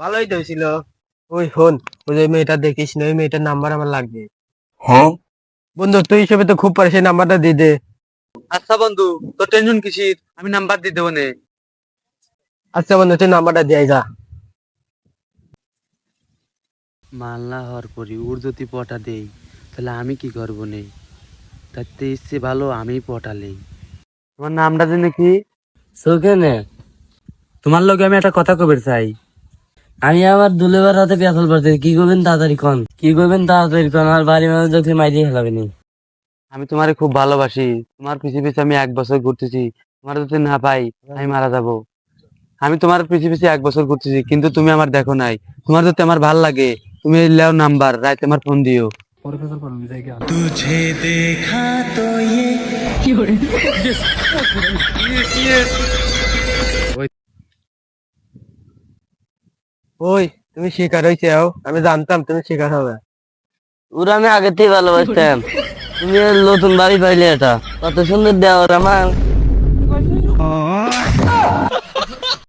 ভালোই তো হয়েছিল। ওই হন ওই যে মেয়েটা দেখিস না ওই মেয়েটার নাম্বার আমার লাগবে। হ্যাঁ? বন্ধু তুই হিসেবে তো খুব পারে সেই নাম্বারটা দিয়ে দে। আচ্ছা বন্ধু তোর টেনশন কিসির? আমি নাম্বার দিয়ে দেবো নে। আচ্ছা বন্ধু তুই নাম্বারটা দিয়ে যা। মালনা হওয়ার পরে ওর যদি পটা দেই তাহলে আমি কি করব নেই তার তো ইচ্ছে ভালো আমি পটালেই তোমার নামটা জানি কি? সুখেনে তোমার লোকে আমি একটা কথা কবে চাই। আমি আবার দুলেবার হাতে পেঁচাল পড়তে কি করবেন তাড়াতাড়ি কন? কি করবেন তাড়াতাড়ি কন? আমার বাড়ির মানুষ দেখে মাইরিয়ে খেলাবে নি আমি তোমারে খুব ভালোবাসি। তোমার পিছে পিছে আমি এক বছর ঘুরতেছি। তোমার যদি না পাই আমি মারা যাব। আমি তোমার পিছে পিছে এক বছর ঘুরতেছি কিন্তু তুমি আমার দেখো নাই। তোমার যদি আমার ভালো লাগে তুমি লেও নাম্বার রাতে আমার ফোন দিও। ওই তুমি শিকার হয়েছে আমি জানতাম তুমি শিকার হবে। ওরা আমি আগে থেকে ভালোবাসতাম। তুমি নতুন বাড়ি পাইলে এটা। কত সুন্দর দেওয়ার আমার।